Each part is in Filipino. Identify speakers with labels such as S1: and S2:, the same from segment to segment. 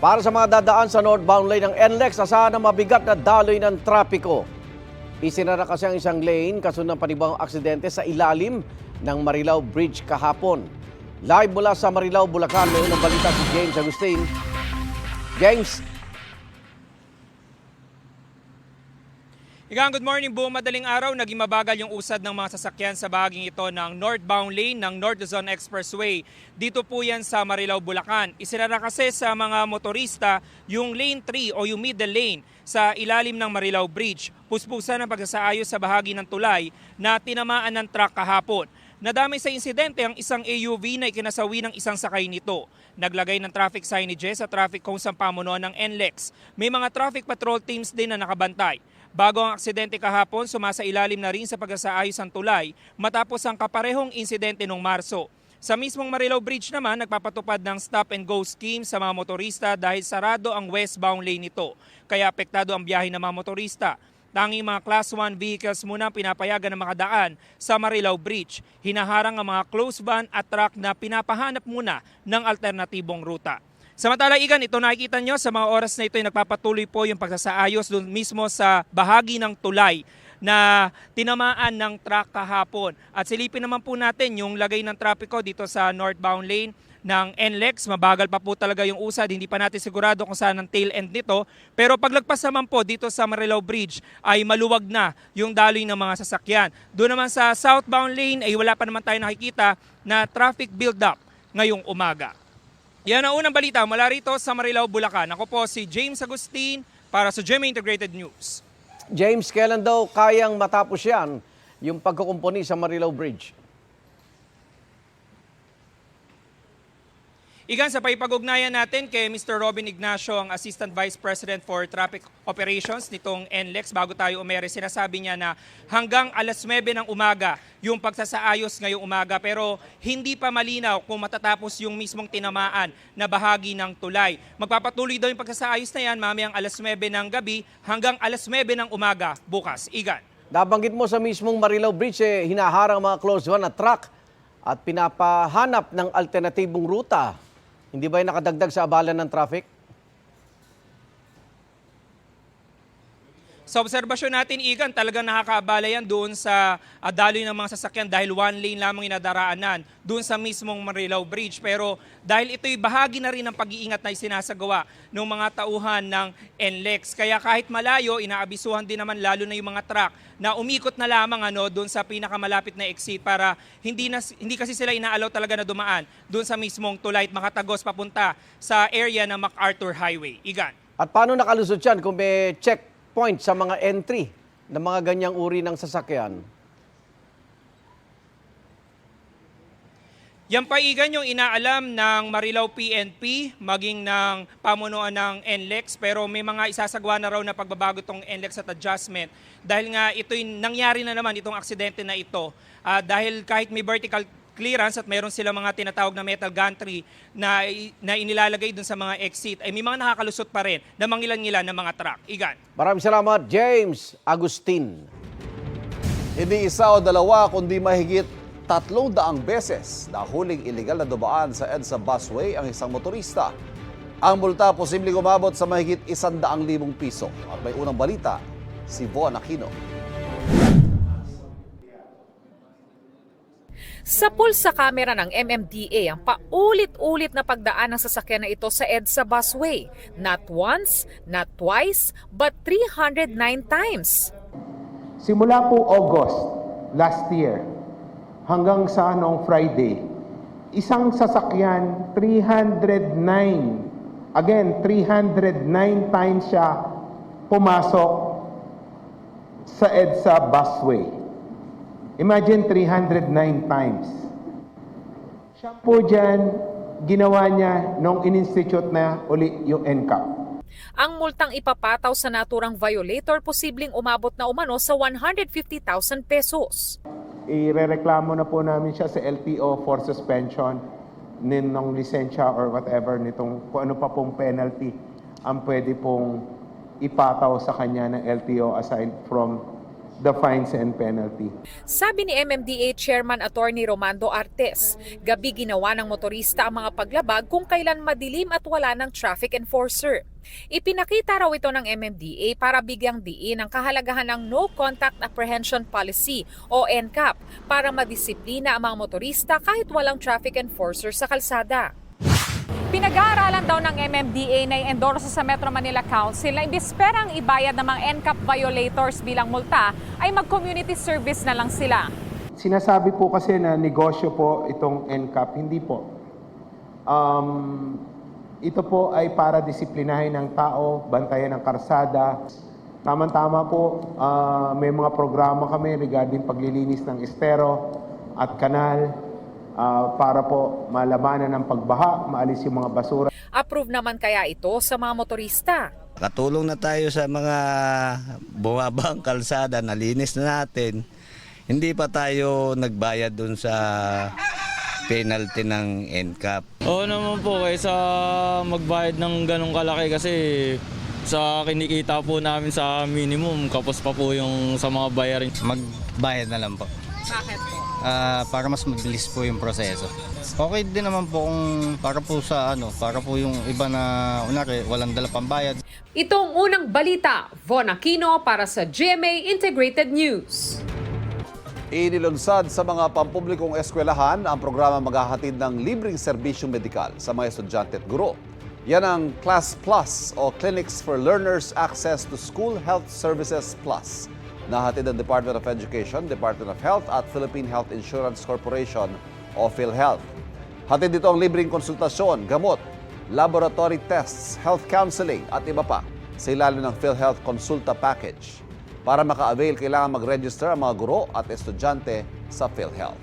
S1: Para sa mga dadaan sa northbound lane ng NLEX, asahan ang mabigat na daloy ng trapiko. Isinara kasi ang isang lane kasunod ng panibang aksidente sa ilalim ng Marilao Bridge kahapon. Live mula sa Marilao, Bulacan, may unang balita si James Agustin. James,
S2: Igang good morning buong madaling araw, naging mabagal yung usad ng mga sasakyan sa bahaging ito ng northbound lane ng North Luzon Expressway. Dito po yan sa Marilao, Bulacan. Isinara kasi sa mga motorista yung lane 3 o yung middle lane sa ilalim ng Marilao Bridge. Puspusan ang pagsasaayos sa bahagi ng tulay na tinamaan ng truck kahapon. Nadamay sa insidente ang isang AUV na ikinasawi ng isang sakay nito. Naglagay ng traffic signages sa traffic cones ang pamunuan ng NLEX. May mga traffic patrol teams din na nakabantay. Bago ang aksidente kahapon, sumasa ilalim na rin sa pagsasaayos ang tulay matapos ang kaparehong insidente noong Marso. Sa mismong Marilao Bridge naman, nagpapatupad ng stop and go scheme sa mga motorista dahil sarado ang westbound lane nito. Kaya apektado ang biyahe ng mga motorista. Tanging mga Class 1 vehicles muna pinapayagan na makadaan sa Marilao Bridge. Hinaharang ang mga close van at truck na pinapahanap muna ng alternatibong ruta. Samantala, Igan, ito nakikita nyo sa mga oras na ito ay nagpapatuloy po yung pagsasaayos doon mismo sa bahagi ng tulay na tinamaan ng truck kahapon. At silipin naman po natin yung lagay ng trapiko dito sa northbound lane ng NLEX. Mabagal pa po talaga yung usad. Hindi pa natin sigurado kung saan ang tail end nito. Pero paglagpas naman po dito sa Marilao Bridge ay maluwag na yung daloy ng mga sasakyan. Doon naman sa southbound lane ay wala pa naman tayo nakikita na traffic build-up ngayong umaga. Yan ang unang balita mula rito sa Marilao, Bulacan. Ako po si James Agustin para sa GMA Integrated News.
S1: James, kailan daw kayang matapos yan, yung pagkukumpuni sa Marilao Bridge?
S2: Igan, sa paipag-ugnayan natin kay Mr. Robin Ignacio, ang Assistant Vice President for Traffic Operations nitong NLEX. Bago tayo umere, sinasabi niya na hanggang alas 9 ng umaga yung pagsasaayos ngayong umaga. Pero hindi pa malinaw kung matatapos yung mismong tinamaan na bahagi ng tulay. Magpapatuloy daw yung pagsasaayos na yan mamayang alas 9 ng gabi hanggang alas 9 ng umaga bukas. Igan.
S1: Nabanggit mo sa mismong Marilao Bridge, eh, hinaharang ang mga close one na truck at pinapahanap ng alternatibong ruta. Hindi ba yung nakadagdag sa abala ng traffic?
S2: Sa obserbasyon natin, Igan, talagang nakakaabala yan doon sa uh, daloy ng mga sasakyan dahil one lane lamang inadaraanan doon sa mismong Marilao Bridge. Pero dahil ito'y bahagi na rin ng pag-iingat na isinasagawa ng mga tauhan ng NLEX. Kaya kahit malayo, inaabisuhan din naman lalo na yung mga truck na umikot na lamang ano, doon sa pinakamalapit na exit para hindi, na, hindi kasi sila inaalaw talaga na dumaan doon sa mismong tulay at makatagos papunta sa area ng MacArthur Highway. Igan.
S1: At paano nakalusot yan kung may checkpoint sa mga entry ng mga ganyang uri ng sasakyan?
S2: Yan pa igan yung inaalam ng Marilao PNP, maging ng pamunuan ng NLEX, pero may mga isasagawa na raw na pagbabago itong NLEX at adjustment. Dahil nga ito'y nangyari na naman itong aksidente na ito. Ah, dahil kahit may vertical clearance at mayroon sila mga tinatawag na metal gantry na, na inilalagay dun sa mga exit, ay may mga nakakalusot pa rin na mangilan-ngilan ng mga truck. Igan.
S1: Maraming salamat, James Agustin.
S3: Hindi isa o dalawa kundi mahigit tatlong daang beses na huling iligal na dumaan sa EDSA busway ang isang motorista. Ang multa posibleng umabot sa mahigit isandaang libong piso. At may unang balita, si Von Aquino.
S4: Sa pulsa camera ng MMDA ang paulit-ulit na pagdaan ng sasakyan na ito sa EDSA busway. Not once, not twice, but 309 times.
S5: Simula po August last year hanggang sa noong Friday, isang sasakyan 309 again 309 times siya pumasok sa EDSA busway. Imagine 309 times. Siya po dyan, ginawa niya nung in-institute na uli yung NCAP.
S4: Ang multang ipapataw sa naturang violator posibleng umabot na umano sa 150,000 pesos.
S5: irereklamo na po namin siya sa LTO for suspension ng lisensya or whatever nitong kung ano pa pong penalty ang pwede pong ipataw sa kanya ng LTO aside from the fines and penalty.
S4: Sabi ni MMDA Chairman Attorney Romando Artes, gabi ginawa ng motorista ang mga paglabag kung kailan madilim at wala ng traffic enforcer. Ipinakita raw ito ng MMDA para bigyang diin ang kahalagahan ng No Contact Apprehension Policy o NCAP para madisiplina ang mga motorista kahit walang traffic enforcer sa kalsada. Pinag-aaralan daw ng MMDA na endorso sa Metro Manila Council na imbis ibayad ng mga NCAP violators bilang multa, ay mag-community service na lang sila.
S5: Sinasabi po kasi na negosyo po itong NCAP, hindi po. Um, ito po ay para disiplinahin ng tao, bantayan ng karsada. Tama-tama po, ah, may mga programa kami regarding paglilinis ng estero at kanal ah, para po malabanan ng pagbaha, maalis yung mga basura.
S4: Approve naman kaya ito sa mga motorista.
S6: Katulong na tayo sa mga bumabang kalsada, nalinis na natin. Hindi pa tayo nagbayad dun sa penalty ng NCAP.
S7: Oo naman po, kaysa magbayad ng ganong kalaki kasi sa kinikita po namin sa minimum, kapos pa po yung sa mga bayarin.
S8: magbayad na lang po.
S4: Bakit po?
S8: Ah, para mas mabilis po yung proseso. Okay din naman po kung para po sa ano, para po yung iba na unari walang dala pambayad.
S4: Ito ang unang balita. Von Aquino para sa GMA Integrated News.
S3: Inilunsad sa mga pampublikong eskwelahan ang programa maghahatid ng libreng serbisyong medikal sa mga estudyante at guro. Yan ang Class Plus o Clinics for Learners Access to School Health Services Plus. Nahatid ng Department of Education, Department of Health at Philippine Health Insurance Corporation o PhilHealth. Hatid dito ang libreng konsultasyon, gamot, laboratory tests, health counseling at iba pa sa ilalim ng PhilHealth Consulta Package. Para maka-avail, kailangan mag-register ang mga guro at estudyante sa PhilHealth.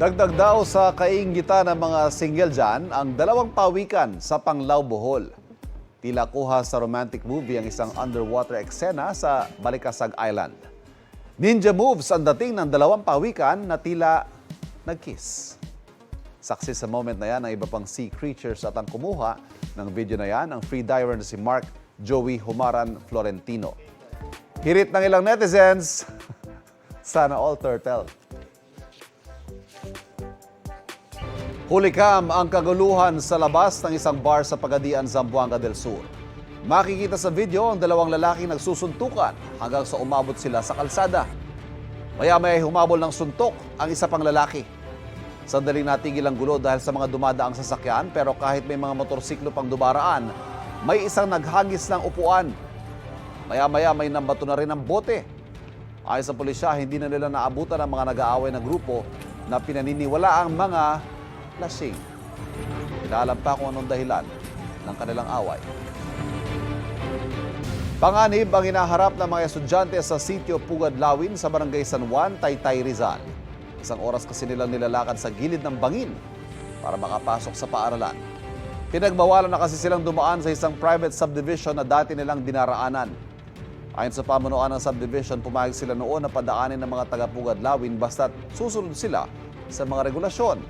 S3: Dagdag daw sa kaingitan ng mga single dyan ang dalawang pawikan sa Panglao, Bohol. Tila kuha sa romantic movie ang isang underwater eksena sa Balikasag Island. Ninja moves ang dating ng dalawang pawikan na tila nag-kiss. Saksi sa moment na yan ang iba pang sea creatures at ang kumuha ng video na yan ang freediver na si Mark Joey Humaran Florentino. Hirit ng ilang netizens, sana all turtle. Hulikam ang kaguluhan sa labas ng isang bar sa Pagadian, Zamboanga del Sur. Makikita sa video ang dalawang lalaking nagsusuntukan hanggang sa umabot sila sa kalsada. Maya-maya ay humabol ng suntok ang isa pang lalaki. Sandaling natigil ang gulo dahil sa mga dumadaang sasakyan pero kahit may mga motorsiklo pang dumaraan, may isang naghagis ng upuan. Maya-maya may nambato na rin ang bote. Ayon sa pulisya, hindi na nila naabutan ang mga nag-aaway na grupo na pinaniniwala ang mga lasing. Inaalam pa kung anong dahilan ng kanilang away. Panganib ang inaharap ng mga estudyante sa sitio Pugad Lawin sa barangay San Juan, Taytay, Rizal. Isang oras kasi nilang nilalakad sa gilid ng bangin para makapasok sa paaralan. Pinagbawalan na kasi silang dumaan sa isang private subdivision na dati nilang dinaraanan. Ayon sa pamunuan ng subdivision, pumayag sila noon na padaanin ng mga taga-Pugad Lawin basta't susunod sila sa mga regulasyon.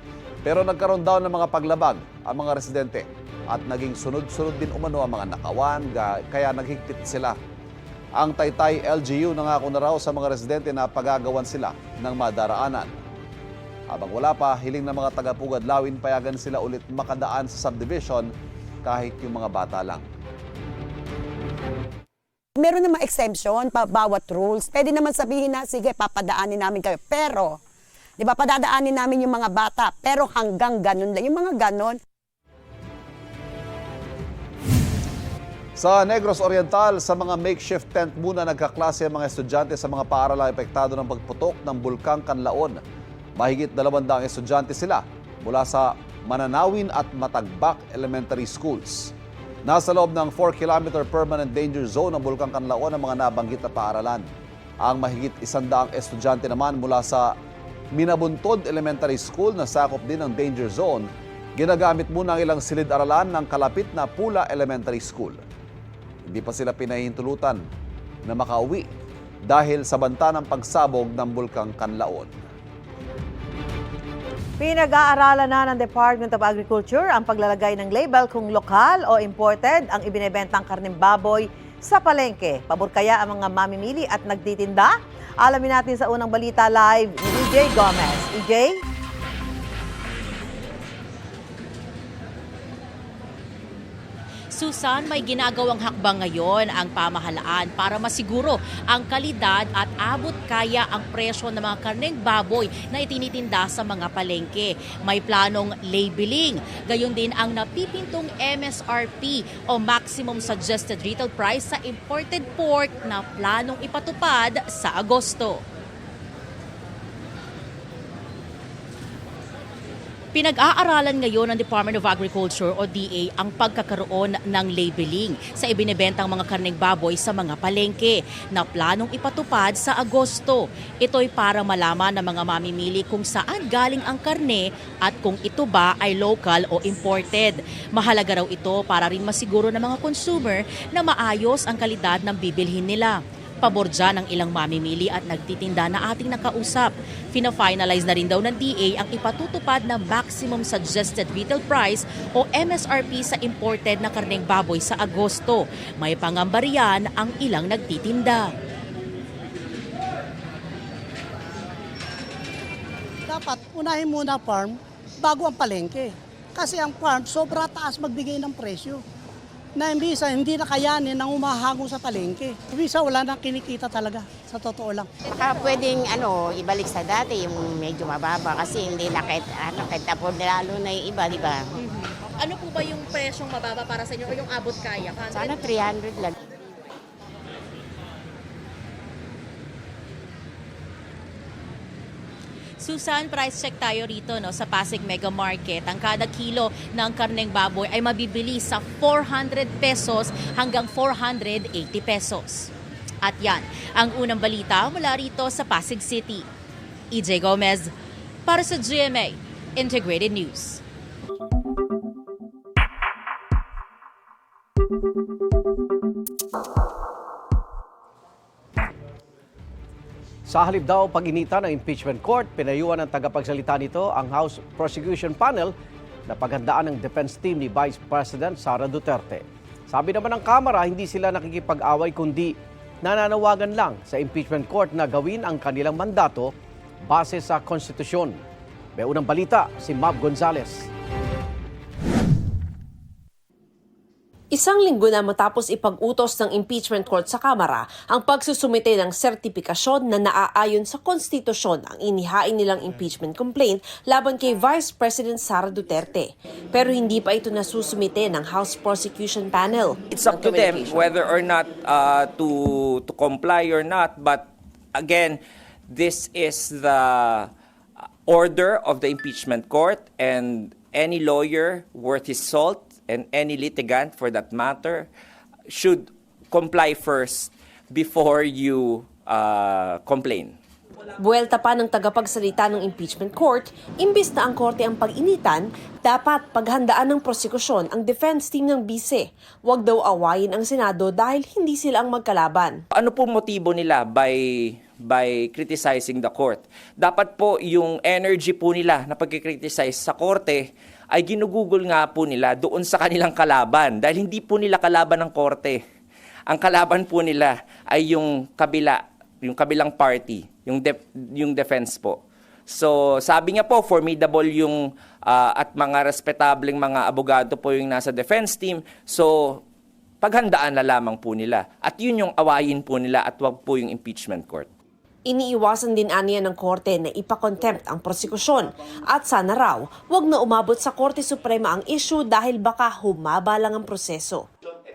S3: Pero nagkaroon daw ng mga paglabag ang mga residente at naging sunod-sunod din umano ang mga nakawan, kaya naghigpit sila. Ang Taytay LGU nangako na raw sa mga residente na pagagawan sila ng madaraanan. Habang wala pa, hiling ng mga taga-Pugad Lawin payagan sila ulit makadaan sa subdivision kahit yung mga bata lang.
S9: meron naman exemption pa bawat rules. Pwede naman sabihin na, sige, papadaanin namin kayo. Pero, di ba, padadaanin namin yung mga bata. Pero hanggang ganun lang. Yung mga ganun,
S3: Sa Negros Oriental, sa mga makeshift tent muna nagkaklase ang mga estudyante sa mga paaralang epektado ng pagputok ng Bulkang Kanlaon. Mahigit dalawandang estudyante sila mula sa Mananawin at Matagbak Elementary Schools. Nasa loob ng 4-kilometer permanent danger zone ng Bulkang Kanlaon ang mga nabanggit na paaralan. Ang mahigit isandaang estudyante naman mula sa Minabuntod Elementary School na sakop din ng danger zone, ginagamit muna ang ilang silid-aralan ng kalapit na Pula Elementary School. Hindi pa sila pinahihintulutan na makauwi dahil sa banta ng pagsabog ng Bulkang Kanlaon.
S10: Pinag-aaralan na ng Department of Agriculture ang paglalagay ng label kung lokal o imported ang ibinebentang karneng baboy sa palengke. Pabor kaya ang mga mamimili at nagtitinda? Alamin natin sa unang balita live ni EJ Gomez. EJ?
S11: Susan, may ginagawang hakbang ngayon ang pamahalaan para masiguro ang kalidad at abot kaya ang presyo ng mga karneng baboy na itinitinda sa mga palengke. May planong labeling, gayon din ang napipintong MSRP o Maximum Suggested Retail Price sa imported pork na planong ipatupad sa Agosto. Pinag-aaralan ngayon ng Department of Agriculture o DA ang pagkakaroon ng labeling sa ibinebentang mga karneng baboy sa mga palengke na planong ipatupad sa Agosto. Ito'y para malaman ng mga mamimili kung saan galing ang karne at kung ito ba ay local o imported. Mahalaga raw ito para rin masiguro ng mga consumer na maayos ang kalidad ng bibilhin nila. Pabor dyan ang ilang mamimili at nagtitinda na ating nakausap. Fina-finalize na rin daw ng DA ang ipatutupad na Maximum Suggested Retail Price o MSRP sa imported na karneng baboy sa Agosto. May pangambariyan ang ilang nagtitinda.
S12: dapat unahin muna farm bago ang palengke. Kasi ang farm sobra taas magbigay ng presyo. Na imbisa hindi na kayanin ng umahango sa palengke. Imbisa wala nang kinikita talaga, sa totoo lang.
S13: Baka pwedeng ano, ibalik sa dati yung medyo mababa kasi hindi na kahit, ano, kahit afford lalo na yung iba, di ba?
S11: Ano po ba yung presyong mababa para sa inyo o yung abot kaya?
S13: Sana 300 lang.
S11: Susan, price check tayo rito no, sa Pasig Mega Market. Ang kada kilo ng karneng baboy ay mabibili sa 400 pesos hanggang 480 pesos. At yan, ang unang balita mula rito sa Pasig City. EJ Gomez, para sa GMA Integrated News.
S1: Sa halip daw pag-inita ng impeachment court, pinayuan ng tagapagsalita nito ang House Prosecution Panel na paghandaan ng defense team ni Vice President Sara Duterte. Sabi naman ng Kamara, hindi sila nakikipag-away kundi nananawagan lang sa impeachment court na gawin ang kanilang mandato base sa konstitusyon. May unang balita si Mab Gonzales.
S14: Isang linggo na matapos ipag-utos ng impeachment court sa Kamara ang pagsusumite ng sertipikasyon na naaayon sa konstitusyon ang inihain nilang impeachment complaint laban kay Vice President Sara Duterte. Pero hindi pa ito nasusumite ng House Prosecution Panel.
S15: It's up to them whether or not uh, to to comply or not. But again, this is the order of the impeachment court, and any lawyer worth his salt and any litigant for that matter should comply first before you uh, complain.
S14: Buwelta pa ng tagapagsalita ng impeachment court, imbis na ang korte ang pag-initan, dapat paghandaan ng prosekusyon ang defense team ng bise. Huwag daw awayin ang Senado dahil hindi sila ang magkalaban.
S15: Ano po motibo nila by by criticizing the court? Dapat po yung energy po nila na pagkikriticize sa korte ay ginugugol nga po nila doon sa kanilang kalaban dahil hindi po nila kalaban ng korte. Ang kalaban po nila ay yung kabila, yung kabilang party, yung def- yung defense po. So, sabi nga po, formidable yung ah, at mga respetableng mga abogado po yung nasa defense team. So, paghandaan na lamang po nila. At yun yung awayin po nila at wag po yung impeachment court.
S14: Iniiwasan din aniya ng korte na ipakontempt ang prosekusyon at sana raw wag na umabot sa Korte Suprema ang issue dahil baka humaba lang ang proseso.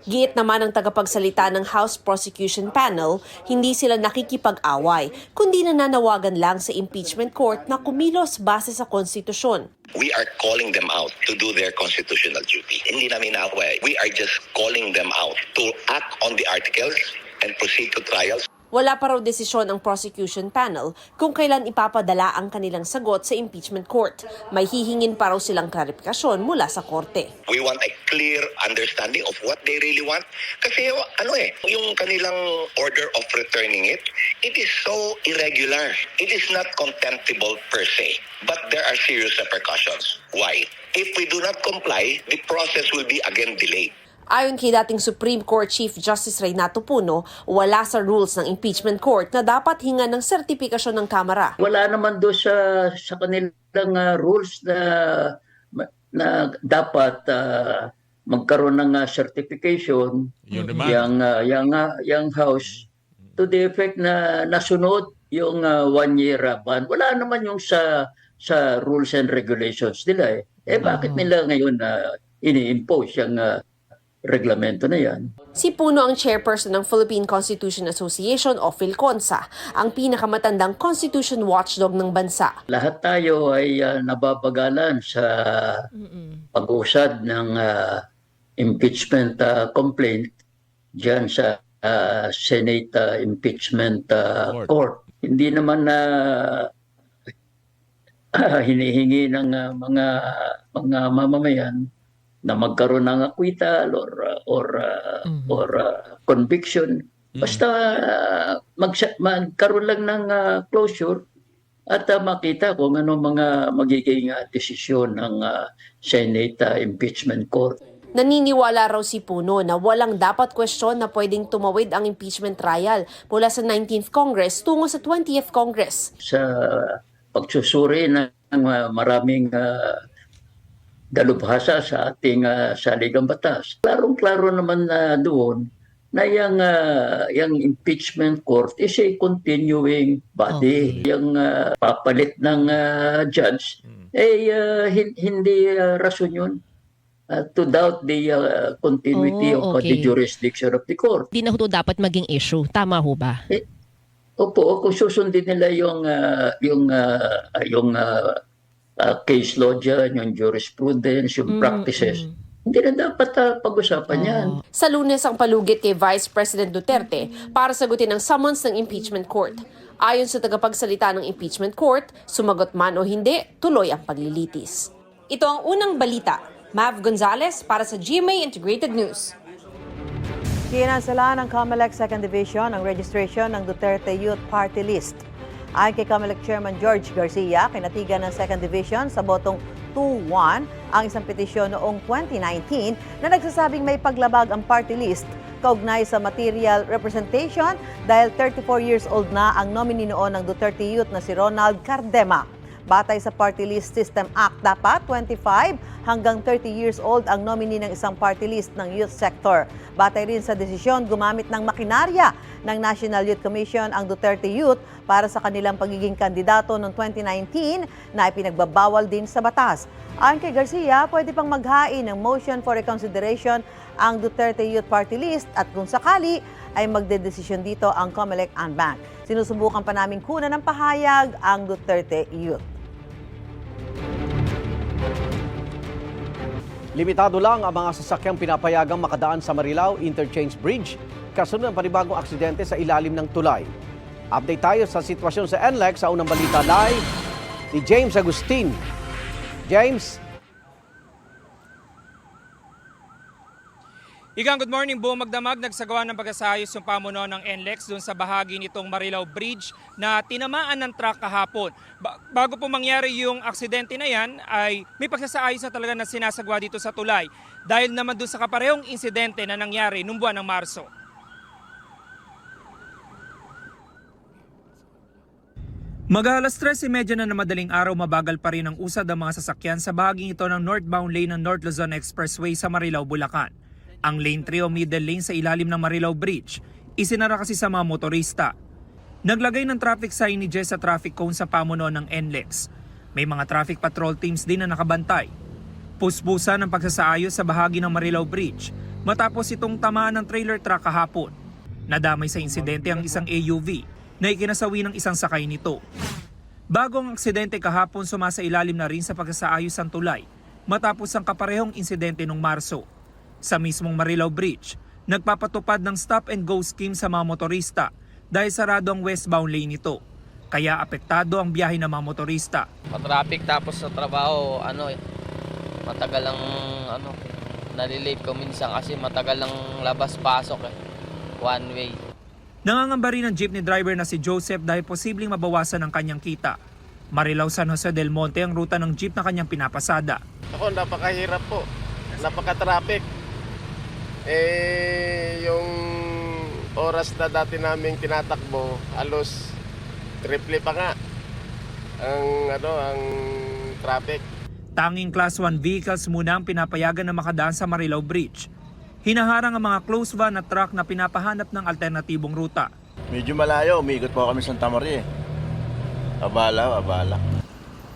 S14: Giit naman ng tagapagsalita ng House Prosecution Panel, hindi sila nakikipag-away, kundi nananawagan lang sa impeachment court na kumilos base sa konstitusyon.
S16: We are calling them out to do their constitutional duty. Hindi namin away. We are just calling them out to act on the articles and proceed to trials.
S14: Wala pa raw desisyon ang prosecution panel kung kailan ipapadala ang kanilang sagot sa impeachment court. May hihingin pa raw silang klarifikasyon mula sa korte.
S16: We want a clear understanding of what they really want. Kasi ano eh, yung kanilang order of returning it, it is so irregular. It is not contemptible per se. But there are serious repercussions. Why? If we do not comply, the process will be again delayed.
S14: Ayon kay dating Supreme Court Chief Justice Reynato Puno, wala sa rules ng impeachment court na dapat hinga ng sertipikasyon ng Kamara.
S17: wala naman doon sa sa kanilang ah, rules na na dapat ah, magkaroon ng ah, certification yung ah, yung ah, yung house to the effect na nasunod yung ah, one year ban. Wala naman yung sa sa rules and regulations nila eh. Eh bakit nila ngayon na ini-impose yung ah, reglamento na yan
S14: Si Puno ang chairperson ng Philippine Constitution Association o PhilConsa, ang pinakamatandang constitution watchdog ng bansa.
S17: lahat tayo ay ah, nababagalan sa pag-usad ng ah, impeachment ah, complaint diyan sa ah, Senate ah, Impeachment ah, Court. Hindi naman na hinihingi ng ah, mga mga mamamayan na magkaroon ng acquittal or or ah, or ah, conviction basta ah, magsa- magkaroon lang ng ah, closure at ah, makita kung ano mga magiging ah, desisyon ng ah, Senate ah, Impeachment Court.
S14: Naniniwala raw si Puno na walang dapat kwestiyon na pwedeng tumawid ang impeachment trial mula sa 19th Congress tungo sa 20th Congress.
S17: sa pagsusuri ng uh, maraming uh, dalubhasa sa ating uh, saligang batas. Klarong-klaro naman na doon na yung, uh, yung impeachment court is a continuing body. Yung uh, papalit ng uh, judge, eh uh, hin- hindi uh, rason yun uh, to doubt the uh, continuity
S18: Oh,
S17: of uh, the
S18: okay.
S17: jurisdiction of the court.
S18: Di na ho dapat maging issue. Tama ho ba?
S17: Opo, kung susundin nila yung ah, yung ah, yung ah, ah, case law dyan, yung jurisprudence, yung
S14: Mm,
S17: practices, hindi na dapat ah, pag-usapan yan.
S14: Sa lunes ang palugit kay Vice President Duterte para sagutin ang summons ng impeachment court. Ayon sa tagapagsalita ng impeachment court, sumagot man o hindi, tuloy ang paglilitis. Ito ang unang balita. Mav Gonzalez para sa GMA Integrated News.
S10: Kinansala ng COMELEC Second Division ang registration ng Duterte Youth Party List. Ayon kay COMELEC Chairman George Garcia, kinatigan ng Second Division sa botong 2-1 ang isang petisyon noong 2019 na nagsasabing may paglabag ang party list kaugnay sa material representation dahil 34 years old na ang nominee noon ng Duterte Youth na si Ronald Cardema. Batay sa Party List System Act, dapat 25 hanggang 30 years old ang nominee ng isang party list ng youth sector. Batay rin sa desisyon gumamit ng makinarya ng National Youth Commission ang Duterte Youth para sa kanilang pagiging kandidato noong 2019 na ipinagbabawal din sa batas. Ayon kay Garcia, pwede pang maghain ng motion for reconsideration ang Duterte Youth Party List at kung sakali ay magdedesisyon dito ang Comelec and Bank. Sinusubukan pa namin kunan ng pahayag ang Duterte Youth.
S1: Limitado lang ang mga sasakyang pinapayagang makadaan sa Marilao Interchange Bridge kasunod ng panibagong aksidente sa ilalim ng tulay. Update tayo sa sitwasyon sa NLEX sa unang balita live ni James Agustin. James,
S2: Igang good morning, buong magdamag nagsagawa ng pag-asayos yung pamuno ng NLEX doon sa bahagi nitong Marilao Bridge na tinamaan ng truck kahapon. Ba- bago po mangyari yung aksidente na yan, ay may pagsasaayos na talaga na sinasagwa dito sa tulay dahil naman doon sa kaparehong insidente na nangyari noong buwan ng Marso. Mag-alas 13.30 na na madaling araw mabagal pa rin ang usad ng mga sasakyan sa bahaging ito ng northbound lane ng North Luzon Expressway sa Marilao, Bulacan. Ang lane 3 o middle lane sa ilalim ng Marilao Bridge isinara kasi sa mga motorista. Naglagay ng traffic signages sa traffic cone sa pamuno ng NLEX. May mga traffic patrol teams din na nakabantay. Puspusan ng pagsasaayos sa bahagi ng Marilao Bridge matapos itong tamaan ng trailer truck kahapon. Nadamay sa insidente ang isang AUV na ikinasawi ng isang sakay nito. Bago ang aksidente kahapon sumasa ilalim na rin sa pagsasaayos ang tulay matapos ang kaparehong insidente noong Marso. Sa mismong Marilao Bridge, nagpapatupad ng stop and go scheme sa mga motorista dahil sarado ang westbound lane nito. Kaya apektado ang biyahe ng mga motorista.
S19: Matraffic tapos sa trabaho, ano eh, matagal ang ano, nalilate ko minsan kasi matagal ang labas-pasok eh. One way.
S2: Nangangamba rin ang jeepney driver na si Joseph dahil posibleng mabawasan ang kanyang kita. Marilao San Jose del Monte ang ruta ng jeep na kanyang pinapasada.
S20: Ako, napakahirap po. Napaka-traffic. Eh, yung oras na dati naming tinatakbo, halos triple pa nga ang ano ang traffic.
S2: Tanging Class 1 vehicles muna ang pinapayagan na makadaan sa Marilao Bridge. Hinaharang ang mga close van at truck na pinapahanap ng alternatibong ruta.
S21: Medyo malayo, umiikot po kami sa Santa Maria. eh. Abala, abala.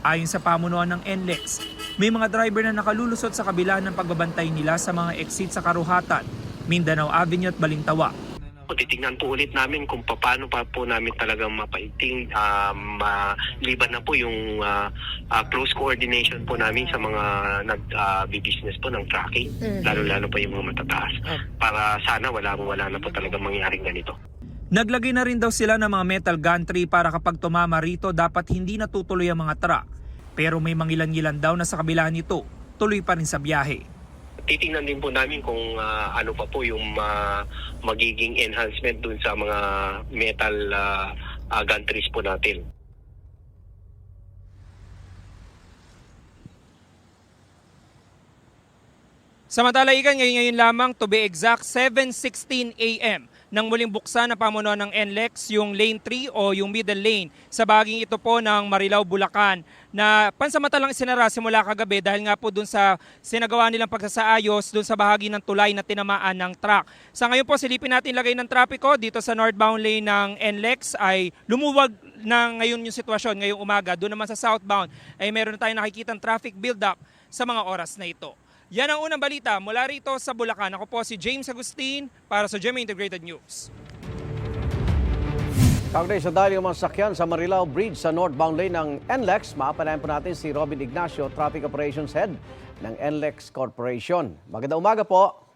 S2: Ayon sa pamunuan ng NLEX, may mga driver na nakalulusot sa kabila ng pagbabantay nila sa mga exit sa Karuhatan, Mindanao Avenue at Balintawa.
S22: titignan po ulit namin kung paano pa po namin talagang mapaiting um, maliban na po yung ah, ah, close coordination po namin sa mga nag-business po ng tracking,
S2: Mhm.
S22: lalo-lalo pa yung mga matataas.
S2: Ah.
S22: Para sana wala wala na po talagang mangyaring ganito.
S2: Naglagay na rin daw sila ng mga metal gantry para kapag tumama rito dapat hindi natutuloy ang mga truck. Pero may mangilan-ngilan daw na sa kabila nito, tuloy pa rin sa biyahe.
S22: Titingnan din po namin kung ah, ano pa po yung ah, magiging enhancement dun sa mga metal ah, ah, gantries po natin.
S2: Samantala ikan ngayon ngayon lamang to be exact 7.16 a.m. nang muling buksan na pamunuan ng NLEX yung lane 3 o yung middle lane sa baging ito po ng Marilao, Bulacan na pansamantalang isinara simula kagabi dahil nga po dun sa sinagawa nilang pagsasaayos dun sa bahagi ng tulay na tinamaan ng truck. Sa ngayon po silipin natin lagay ng trapiko dito sa northbound lane ng NLEX ay lumuwag na ngayon yung sitwasyon ngayong umaga. Doon naman sa southbound ay meron na tayong nakikitang traffic build-up sa mga oras na ito. Yan ang unang balita mula rito sa Bulacan. Ako po si James Agustin para sa GMA Integrated News.
S1: Kaugnay sa dahil ng mga sakyan sa Marilao Bridge sa northbound lane ng NLEX, maapanayan po natin si Robin Ignacio, Traffic Operations Head ng NLEX Corporation. Magandang umaga po.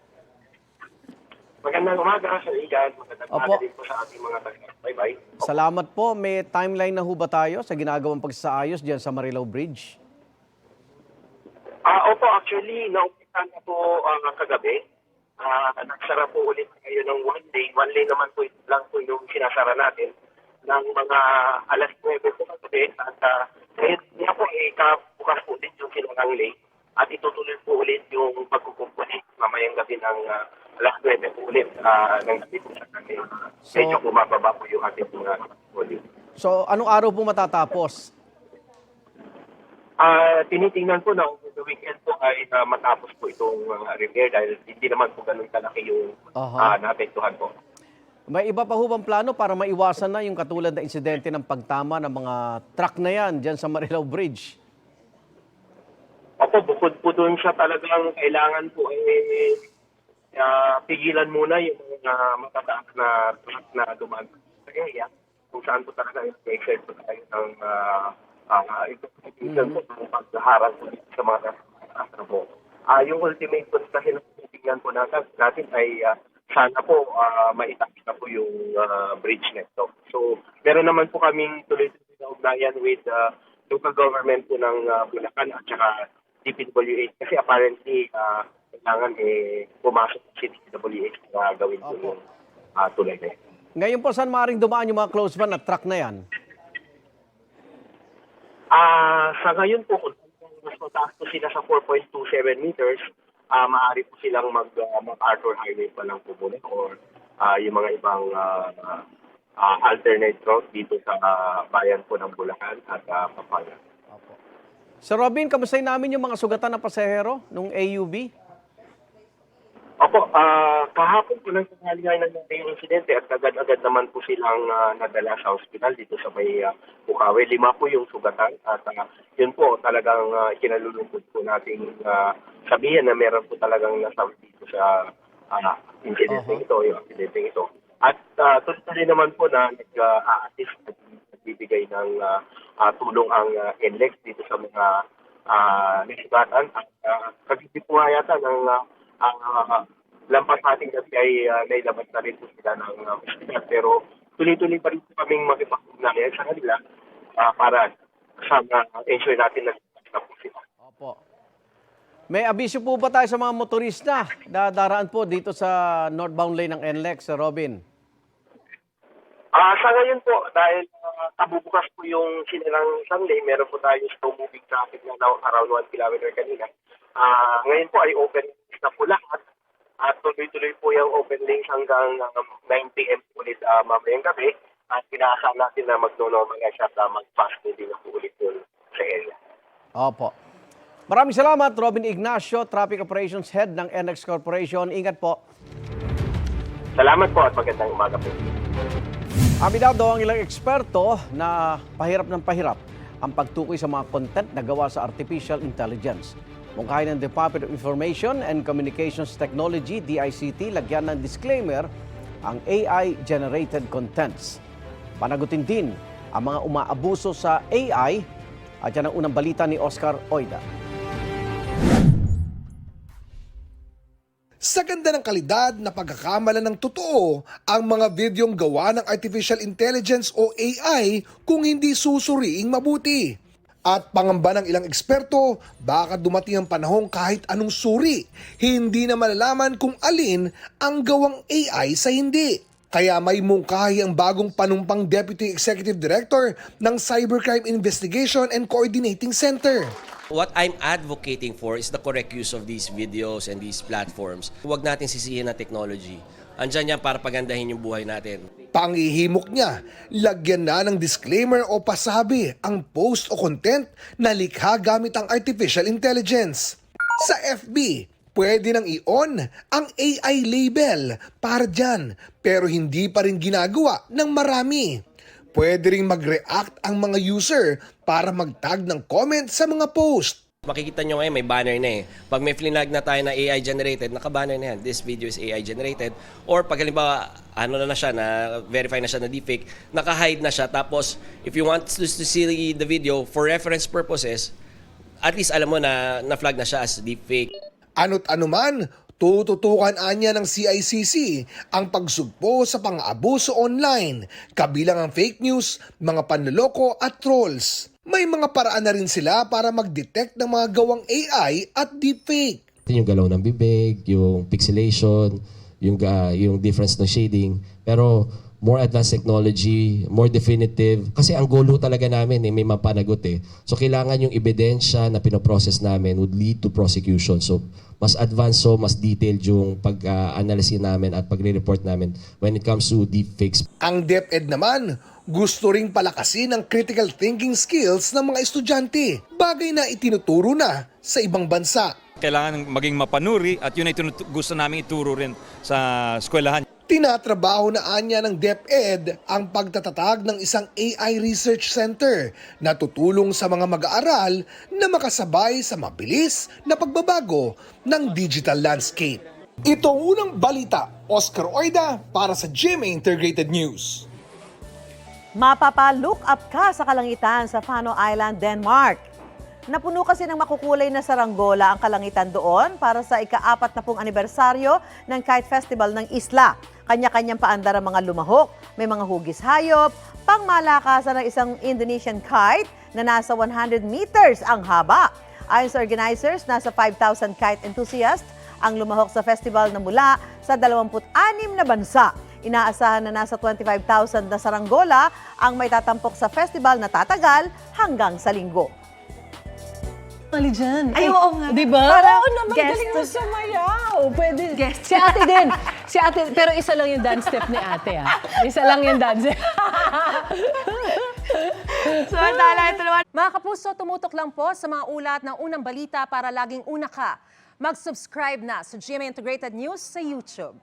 S22: Magandang umaga sa Igan. Magandang
S1: Opo.
S22: umaga din po sa ating mga taga. Bye-bye.
S1: Salamat po. May timeline na ho ba tayo sa ginagawang pagsasaayos diyan sa Marilao Bridge?
S22: Ah, opo, actually, naumpisa na po ah, kagabi. Ah, nagsara po ulit ngayon ng one lane. One lane naman po ito lang po yung sinasara natin ng mga alas 9 po kagabi. At uh, ngayon nga po, eh, kabukas po ulit yung sinarang lane. At itutuloy po ulit yung pagkukumpuni mamayang gabi ng ah, alas 9 po ulit ah, ng gabi po sa kami. Medyo bumababa po yung ating mga volume.
S1: So, anong araw po matatapos?
S22: Ah, tinitingnan po na over the weekend po ay ah, matapos po itong ah, repair dahil hindi naman po ganun kalaki yung
S1: Aha.
S22: uh, naapektuhan po.
S1: May iba pa ho bang plano para maiwasan na yung katulad na insidente ng pagtama ng mga truck na yan diyan sa Marilao Bridge?
S22: Opo, bukod po doon siya talagang kailangan po eh, ah, pigilan muna yung mga matataas na truck na dumaan sa area kung saan po talaga i-exert po tayo ng uh, uh, ng paghaharang po dito sa mga nasa po. Ah, yung ultimate po kasi na titingnan po natin, natin ay ah, sana po uh, maitaas na po yung ah, bridge network. So, meron naman po kaming tuloy-tuloy na ugnayan with uh, local government po ng uh, Bulacan at saka DPWH kasi apparently ah, kailangan eh pumasok si DPWH na gawin po yung ah, tulay na.
S1: Ngayon po, saan maaaring dumaan yung mga close van at truck na yan?
S22: Ah, sa ngayon po, kung mas mataas po sila sa 4.27 meters, ah maaari po silang mag, ah, mag-Arthur Highway pa lang po muna or ah, yung mga ibang ah, ah, alternate route dito sa ah, bayan po ng Bulacan at uh, Pampanga.
S1: Sir Robin, kamustahin namin yung mga sugatan ng pasahero nung AUB?
S22: Opo, ah kahapon po nang tanghali nga nangyari yung insidente at agad-agad naman po silang ah, nadala sa ospital dito sa may uh, Bukawi. Lima po yung sugatan at ah, yun po talagang uh, kinalulungkot po nating ah, sabihin na meron po talagang nasawi dito sa uh, insidente ito, yung aksidente ito. At uh, tuloy naman po na nag-a-assist at nagbibigay ng ah, ah, tulong ang uh, NLEX dito sa mga uh, nasugatan. At uh, nga yata ng ah, ang uh, lampas nating gabi ay uh, nailabas na rin po sila ng uh. Pero tuloy-tuloy pa rin kaming makipag-ugnayan sa kanila uh, para sana ensure natin na na po sila.
S1: Opo. May abisyo po ba tayo sa mga motorista na daraan po dito sa northbound lane ng NLEX, Sir Robin?
S22: Ah, sa ngayon po, dahil uh, kabubukas po yung sinilang isang lane, meron po tayo slow moving traffic na now around 1 kilometer kanina. Ah, ngayon po ay open na po lahat. At tuloy-tuloy po yung open links hanggang um, 9 p.m. ulit uh, mamayang gabi. At inaasahan natin na mag-normal na siya at uh, mag-fast din na po ulit yun sa area.
S1: Opo. Maraming salamat, Robin Ignacio, Traffic Operations Head ng NX Corporation. Ingat po.
S22: Salamat po at magandang umaga po.
S1: Aminado ang ilang eksperto na pahirap ng pahirap ang pagtukoy sa mga content na gawa sa artificial intelligence. Mungkahi ng Department of Information and Communications Technology, DICT, lagyan ng disclaimer ang AI-generated contents. Panagutin din ang mga umaabuso sa AI at yan ang unang balita ni Oscar Oida.
S23: Sa ganda ng kalidad na pagkakamala ng totoo ang mga videong gawa ng Artificial Intelligence o AI kung hindi susuriing mabuti. At pangamba ng ilang eksperto, baka dumating ang panahon kahit anong suri, hindi na malalaman kung alin ang gawang AI sa hindi. Kaya may mungkahi ang bagong panumpang Deputy Executive Director ng Cybercrime Investigation and Coordinating Center.
S24: What I'm advocating for is the correct use of these videos and these platforms. Huwag natin sisihin na technology. Andyan yan para pagandahin yung buhay natin.
S23: Pangihimok niya, lagyan na ng disclaimer o pasabi ang post o content na likha gamit ang artificial intelligence. Sa FB, pwede nang i-on ang AI label para dyan pero hindi pa rin ginagawa ng marami. Pwede ring mag-react ang mga user para mag-tag ng comment sa mga post.
S24: Makikita nyo ngayon may banner na eh. Pag may flinag na tayo na AI generated, naka-banner na yan. This video is AI generated. Or pag halimbawa, ano na na siya, na verify na siya na deepfake, naka-hide na siya. Tapos, if you want to, to see the video for reference purposes, at least alam mo na na-flag na siya as deepfake.
S23: Ano't anuman, tututukan anya ng CICC ang pagsugpo sa pang-abuso online, kabilang ang fake news, mga panloloko at trolls. May mga paraan na rin sila para mag-detect ng mga gawang AI at deepfake.
S25: yung galaw ng bibig, yung pixelation, yung ga- yung difference ng shading. Pero more advanced technology, more definitive. Kasi ang goal ho talaga namin eh, may mapanagot eh. So kailangan yung ebidensya na pinoprocess namin would lead to prosecution. So mas advanced so, mas detailed yung pag-analysis namin at pagre-report namin when it comes to deepfakes.
S23: Ang DepEd naman, gusto ring palakasin ang critical thinking skills ng mga estudyante, bagay na itinuturo na sa ibang bansa.
S26: Kailangan maging mapanuri at yun ay gusto namin ituro rin sa eskwelahan.
S23: Tinatrabaho na anya ng DepEd ang pagtatatag ng isang AI Research Center na tutulong sa mga mag-aaral na makasabay sa mabilis na pagbabago ng digital landscape. Ito ang unang balita, Oscar Oida para sa GMA Integrated News.
S10: Mapapa-look up ka sa kalangitan sa Fano Island, Denmark. Napuno kasi ng makukulay na saranggola ang kalangitan doon para sa ika-apat na pong anibersaryo ng Kite Festival ng isla. Kanya-kanyang paandar ang mga lumahok, may mga hugis hayop, pangmalakasan ng isang Indonesian kite na nasa 100 meters ang haba. Ayon sa organizers, nasa 5,000 kite enthusiasts ang lumahok sa festival na mula sa 26 na bansa. Inaasahan na nasa 25,000 na saranggola ang may tatampok sa festival na tatagal hanggang sa linggo.
S27: Mali dyan.
S28: Ay,
S27: Eh,
S28: oo nga.
S27: Di ba?
S28: Para, oo naman,
S27: Guest.
S28: galing mo sumayaw. Pwede.
S27: Guest.
S28: Si ate din. Si ate, pero isa lang yung dance step ni ate, ah. Isa lang yung dance step.
S27: Samantala, ito naman.
S28: Mga kapuso, tumutok lang po sa mga ulat ng unang balita para laging una ka. Mag-subscribe na sa GMA Integrated News sa YouTube.